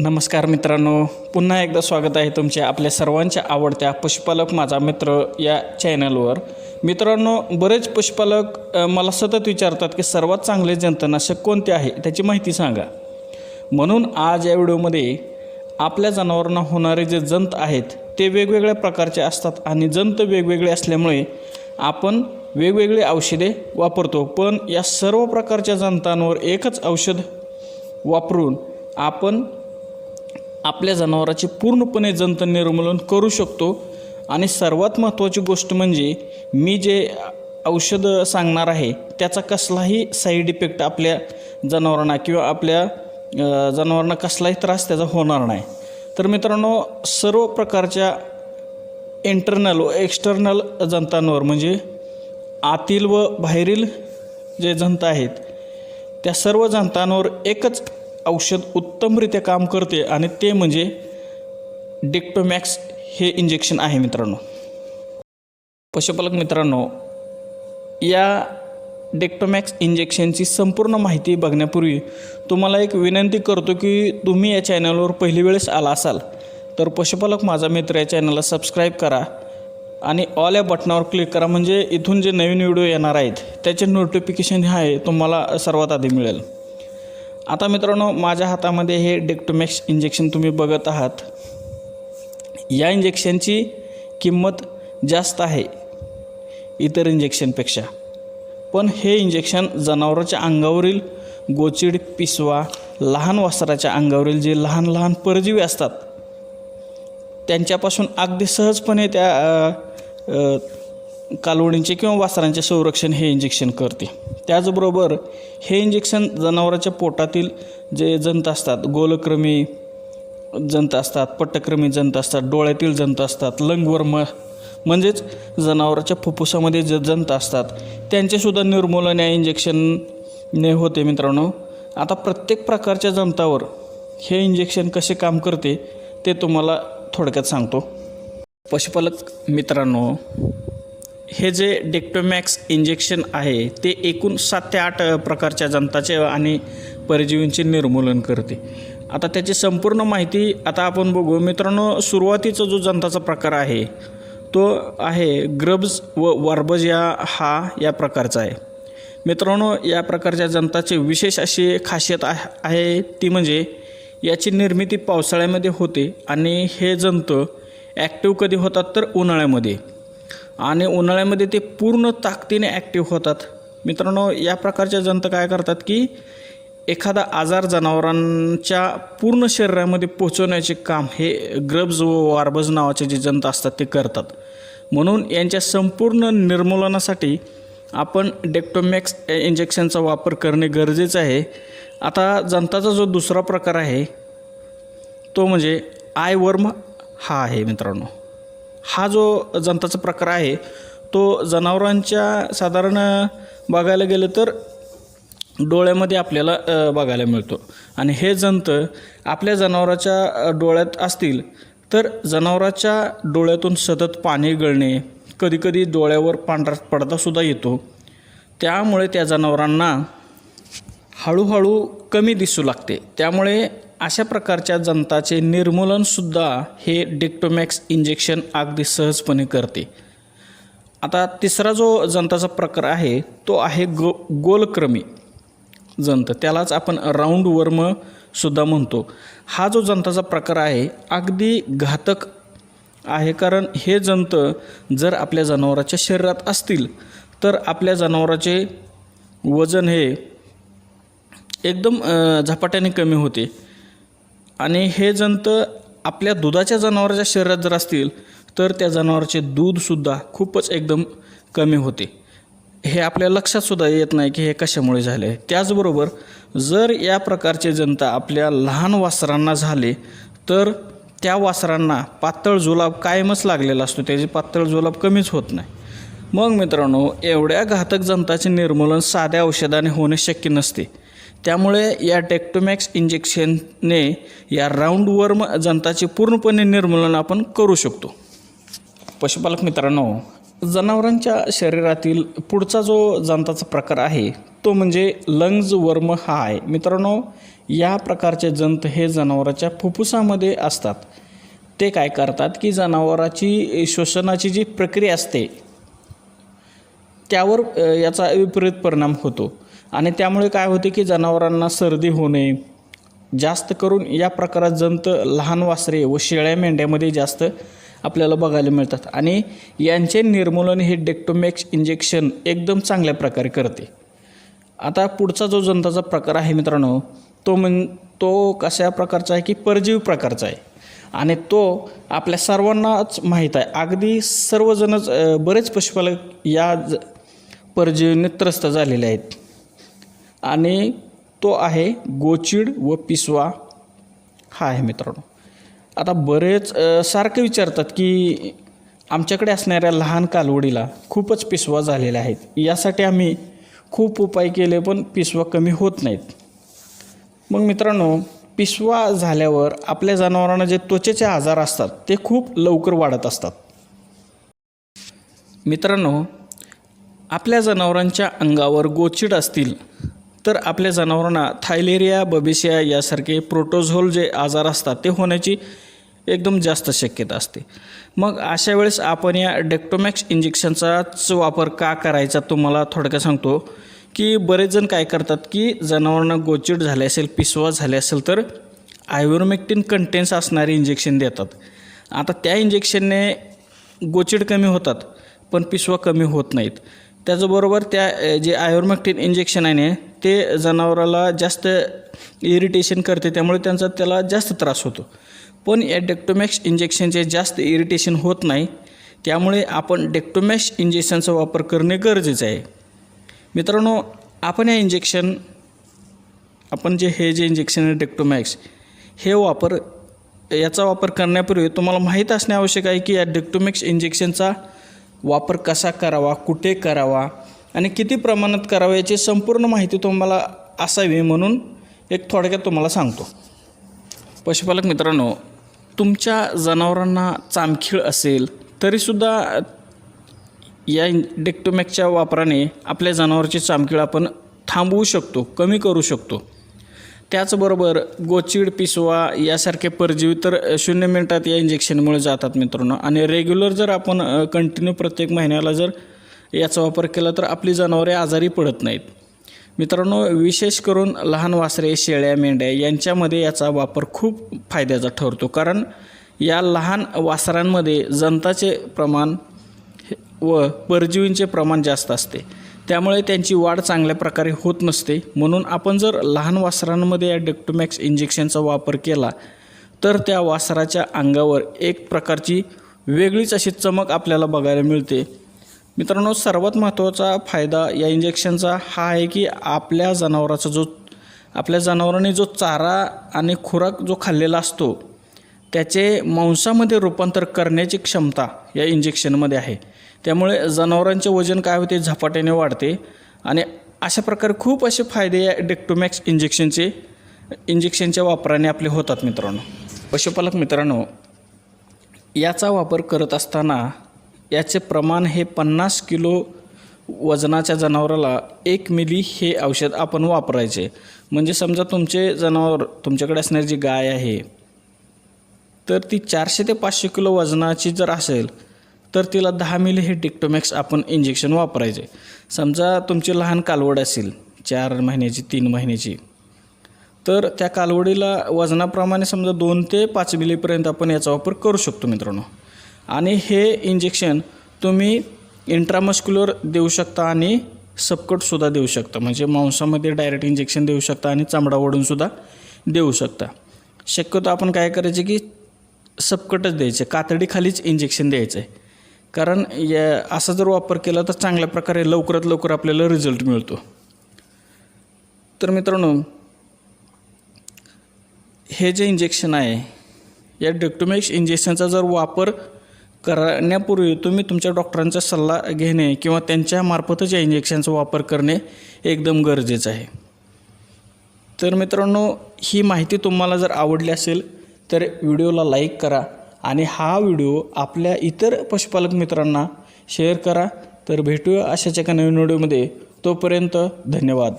नमस्कार मित्रांनो पुन्हा एकदा स्वागत आहे तुमच्या आपल्या सर्वांच्या आवडत्या पशुपालक माझा मित्र या चॅनलवर मित्रांनो बरेच पशुपालक मला सतत विचारतात की सर्वात चांगले जंतनाशक कोणते आहे? त्याची माहिती सांगा. म्हणून आज या व्हिडिओमध्ये आपल्या जनावरांना होणारे जे जंत आहेत ते वेगवेगळ्या प्रकारचे असतात आणि जंत वेगवेगळे असल्यामुळे आपण वेगवेगळी औषधे वापरतो. पण या सर्व प्रकारच्या जंतांवर एकच औषध वापरून आपण आपल्या जनावराचे पूर्णपणे जंत निर्मूलन करू शकतो. आणि सर्वात महत्त्वाची गोष्ट म्हणजे मी जे औषध सांगणार आहे त्याचा कसलाही साईड इफेक्ट आपल्या जनावरांना किंवा आपल्या जनावरांना कसलाही त्रास त्याचा होणार नाही. तर मित्रांनो सर्व प्रकारच्या इंटरनल व एक्सटर्नल जंतांवर म्हणजे आतील व बाहेरील जे जंत आहेत त्या सर्व जंतांवर एकच औषध उत्तमरित्या काम करते आणि ते म्हणजे डिक्टोमॅक्स हे इंजेक्शन आहे मित्रांनो. पशुपालक मित्रांनो या डेक्टोमॅक्स इंजेक्शनची संपूर्ण माहिती बघण्यापूर्वी तुम्हाला एक विनंती करतो की तुम्ही या चॅनलवर पहिली वेळेस आला असाल तर पशुपालक माझा मित्र या चॅनलला सबस्क्राईब करा आणि ऑल या बटनावर क्लिक करा. म्हणजे इथून जे नवीन व्हिडिओ येणार आहेत त्याचे नोटिफिकेशन हे आहे तुम्हाला सर्वात आधी मिळेल. आता मित्रांनो माझ्या हातामध्ये हे डेक्टोमॅक्स इंजेक्शन तुम्ही बघत आहात. या इंजेक्शनची किंमत जास्त आहे इतर इंजेक्शनपेक्षा पण हे इंजेक्शन जनावराच्या अंगावरील गोचिड पिसवा लहान वासराच्या अंगावरील जे लहान लहान परजीवी असतात त्यांच्यापासून अगदी सहजपणे त्या कालवडींचे किंवा वासरांचे संरक्षण हे इंजेक्शन करते. त्याचबरोबर हे इंजेक्शन जनावराच्या पोटातील जे जंत असतात गोलक्रमी जंत असतात पट्टक्रमी जंत असतात डोळ्यातील जंत असतात लंगवर्म म्हणजेच जनावराच्या फुफ्फुसामध्ये जे जंत असतात त्यांचेसुद्धा निर्मूलन या इंजेक्शनने होते मित्रांनो. आता प्रत्येक प्रकारच्या जंतावर हे इंजेक्शन कसे काम करते ते तुम्हाला थोडक्यात सांगतो. पशुपालक मित्रांनो हे जे डेक्टोमॅक्स इंजेक्शन आहे ते एकूण सात ते आठ प्रकारच्या जंताचे आणि परजीवींचे निर्मूलन करते. आता त्याची संपूर्ण माहिती आता आपण बघू. मित्रांनो सुरुवातीचा जो जंताचा प्रकार आहे तो आहे ग्रब्ज व वर्बज या हा या प्रकारचा आहे. मित्रांनो या प्रकारच्या जंताची विशेष अशी खासियत आहे ती म्हणजे याची निर्मिती पावसाळ्यामध्ये होते आणि हे जंत ॲक्टिव्ह कधी होतात तर उन्हाळ्यामध्ये. आणि उन्हाळ्यामध्ये ते पूर्ण ताकदीने ॲक्टिव्ह होतात. मित्रांनो या प्रकारच्या जंत काय करतात की एखादा आजार जनावरांच्या पूर्ण शरीरामध्ये पोचवण्याचे काम हे ग्रब्ज व वार्बज नावाचे जे जंत असतात ते करतात. म्हणून यांच्या संपूर्ण निर्मूलनासाठी आपण डेक्टोमॅक्स इंजेक्शनचा वापर करणे गरजेचं आहे. आता जंताचा जो दुसरा प्रकार आहे तो म्हणजे आय वर्म हा आहे मित्रांनो. हा जो जंताचा प्रकार आहे तो जनावरांच्या साधारण बघायला गेलं तर डोळ्यामध्ये आपल्याला बघायला मिळतो. आणि हे जंत आपल्या जनावराच्या डोळ्यात असतील तर जनावराच्या डोळ्यातून सतत पाणी गळणे कधीकधी डोळ्यावर पांढरा पडदासुद्धा येतो. त्यामुळे त्या जनावरांना हळूहळू कमी दिसू लागते. त्यामुळे अशा प्रकारच्या जंताचे निर्मूलनसुद्धा हे डिक्टोमॅक्स इंजेक्शन अगदी सहजपणे करते. आता तिसरा जो जंताचा प्रकार आहे तो आहे गो गोलक्रमी जंत. त्यालाच आपण राऊंड वर्मसुद्धा म्हणतो. हा जो जंताचा प्रकार आहे अगदी घातक आहे कारण हे जंत जर आपल्या जनावराच्या शरीरात असतील तर आपल्या जनावराचे वजन हे एकदम झपाट्याने कमी होते. आणि हे जंत आपल्या दुधाच्या जनावराच्या शरीरात जर असतील तर त्या जनावराचे दूधसुद्धा खूपच एकदम कमी होते. हे आपल्या लक्षातसुद्धा येत नाही की हे कशामुळे झाले आहे. त्याचबरोबर जर या प्रकारचे जंत आपल्या लहान वासरांना झाले तर त्या वासरांना पातळ जुलाब कायमच लागलेला असतो. त्याचे पातळ जुलाब कमीच होत नाही. मग मित्रांनो एवढ्या घातक जंताचे निर्मूलन साध्या औषधाने होणे शक्य नसते. त्यामुळे या टेक्टोमॅक्स इंजेक्शनने या राऊंड वर्म जंताचे पूर्णपणे निर्मूलन आपण करू शकतो. पशुपालक मित्रांनो जनावरांच्या शरीरातील पुढचा जो जंताचा प्रकार आहे तो म्हणजे लंग्ज वर्म हा आहे मित्रांनो या प्रकारचे जंत हे जनावराच्या फुफ्फुसामध्ये असतात. ते काय करतात की जनावराची श्वसनाची जी प्रक्रिया असते त्यावर याचा विपरीत परिणाम होतो. आणि त्यामुळे काय होते की जनावरांना सर्दी होणे जास्त करून या प्रकारात जंत लहान वासरे व शेळ्या मेंढ्यामध्ये जास्त आपल्याला बघायला मिळतात. आणि यांचे निर्मूलन हे डेक्टोमॅक्स इंजेक्शन एकदम चांगल्या प्रकारे करते. आता पुढचा जो जंताचा प्रकार आहे मित्रांनो तो म्हण तो कशा प्रकारचा आहे की परजीवी प्रकारचा आहे. आणि तो आपल्या सर्वांनाच माहीत आहे. अगदी सर्वजणच बरेच पशुपालक या ज परजीवीने त्रस्त झालेले आहेत. आणि तो आहे गोचिड व पिसवा. हा आहे मित्रांनो. आता बरेच सारखे विचारतात की आमच्याकडे असणाऱ्या लहान कालवडीला खूपच पिसवा झालेल्या आहेत. यासाठी आम्ही खूप उपाय केले पण पिसवा कमी होत नाहीत. मग मित्रांनो पिसवा झाल्यावर आपल्या जनावरांना जे त्वचेचे आजार असतात ते खूप लवकर वाढत असतात. मित्रांनो आपल्या जनावरांच्या अंगावर गोचिड असतील तर आपल्या जनावरांना थायलेरिया बबेशिया यासारखे प्रोटोझोल जे आजार असतात ते होण्याची एकदम जास्त शक्यता असते. मग अशा वेळेस आपण या डेक्टोमॅक्स इंजेक्शनचाच वापर का करायचा तुम्हाला थोडक्यात सांगतो की बरेच जण काय करतात की जनावरांना गोचिड झाले असेल पिसवा झाले असेल तर आयुर्मेक्टिन कंटेन्स असणारे इंजेक्शन देतात. आता त्या इंजेक्शनने गोचिड कमी होतात पण पिसवा कमी होत नाहीत. त्याचबरोबर त्या जे आयुर्मेक्टिन इंजेक्शन आहे ना, ते जनावराला जास्त इरिटेशन करते त्यामुळे त्यांचा त्याला जास्त त्रास होतो. पण या डेक्टोमॅक्स इंजेक्शनचे जास्त इरिटेशन होत नाही त्यामुळे आपण डेक्टोमॅक्स इंजेक्शनचा वापर करणे गरजेचं आहे. मित्रांनो आपण या इंजेक्शन आपण जे हे जे इंजेक्शन आहे डेक्टोमॅक्स हे वापर याचा वापर करण्यापूर्वी तुम्हाला माहीत असणे आवश्यक आहे की या डेक्टोमॅक्स इंजेक्शनचा वापर कसा करावा कुठे करावा आणि किती प्रमाणात करावयाची संपूर्ण माहिती तुम्हाला असावी म्हणून एक थोडक्यात तुम्हाला सांगतो. पशुपालक मित्रांनो तुमच्या जनावरांना चामखीळ असेल तरीसुद्धा या डेक्टोमॅकच्या वापराने आपल्या जनावरची चामखीळ आपण थांबवू शकतो कमी करू शकतो. त्याचबरोबर गोचिड पिसवा यासारखे परजीवी तर शून्य मिनिटात या इंजेक्शनमुळे जातात मित्रांनो. आणि रेग्युलर जर आपण कंटिन्यू प्रत्येक महिन्याला जर याचा वापर केला तर आपली जनावरे आजारी पडत नाहीत. मित्रांनो विशेष करून लहान वासरे शेळ्या मेंढ्या यांच्यामध्ये याचा वापर खूप फायद्याचा ठरतो. कारण या लहान वासरांमध्ये जंताचे प्रमाण व परजीवींचे प्रमाण जास्त असते. त्यामुळे त्यांची वाढ चांगल्या प्रकारे होत नसते. म्हणून आपण जर लहान वासरांमध्ये या डेक्टोमॅक्स इंजेक्शनचा वापर केला तर त्या वासराच्या अंगावर एक प्रकारची वेगळीच अशी चमक आपल्याला बघायला मिळते. मित्रांनो सर्वात महत्त्वाचा फायदा या इंजेक्शनचा हा आहे की आपल्या जनावराचा जो आपल्या जनावरांनी जो चारा आणि खुराक जो खाल्लेला असतो त्याचे मांसामध्ये रूपांतर करण्याची क्षमता या इंजेक्शनमध्ये आहे. त्यामुळे जनावरांचे वजन काय होते? झपाट्याने वाढते आणि अशा प्रकारे खूप असे फायदे या डेक्टोमॅक्स इंजेक्शनचे इंजेक्शनच्या वापराने आपले होतात मित्रांनो. पशुपालक मित्रांनो याचा वापर करत असताना याचे प्रमाण हे पन्नास किलो वजनाच्या जनावराला एक मिली हे औषध आपण वापरायचे. म्हणजे समजा तुमचे जनावर तुमच्याकडे असणारी जी गाय आहे तर ती चारशे ते पाचशे किलो वजनाची जर असेल तर तिला दहा मिली हे डिक्टोमॅक्स आपण इंजेक्शन वापरायचे. समजा तुमची लहान कालवड असेल चार महिन्याची तीन महिन्याची तर त्या कालवडीला वजनाप्रमाणे समजा दोन ते पाच मिलीपर्यंत आपण याचा वापर करू शकतो मित्रांनो. आणि हे इंजेक्शन तुम्ही इंट्रामस्क्युलर देऊ शकता आणि सबकटसुद्धा देऊ शकता. म्हणजे मांसामध्ये डायरेक्ट इंजेक्शन देऊ शकता आणि चामडा ओढूनसुद्धा देऊ शकता. शक्यतो आपण काय करायचे की सबकटच द्यायचे. कातडीखालीच इंजेक्शन द्यायचं आहे कारण या असा जर वापर केला तर चांगल्या प्रकारे लवकरात लवकर आपल्याला रिझल्ट मिळतो. तर मित्रांनो हे जे इंजेक्शन आहे या डेक्टोमॅक्स इंजेक्शनचा जर वापर करण्यापूर्वी तुम्ही तुमच्या डॉक्टरांचा सल्ला घेणे किंवा त्यांच्यामार्फतच या इंजेक्शनचा वापर करणे एकदम गरजेचं आहे. तर मित्रांनो ही माहिती तुम्हाला जर आवडली असेल तर व्हिडिओला लाईक करा आणि हा व्हिडिओ आपल्या इतर पशुपालक मित्रांना शेअर करा. तर भेटूया अशाच एका नवीन व्हिडिओमध्ये तोपर्यंत धन्यवाद.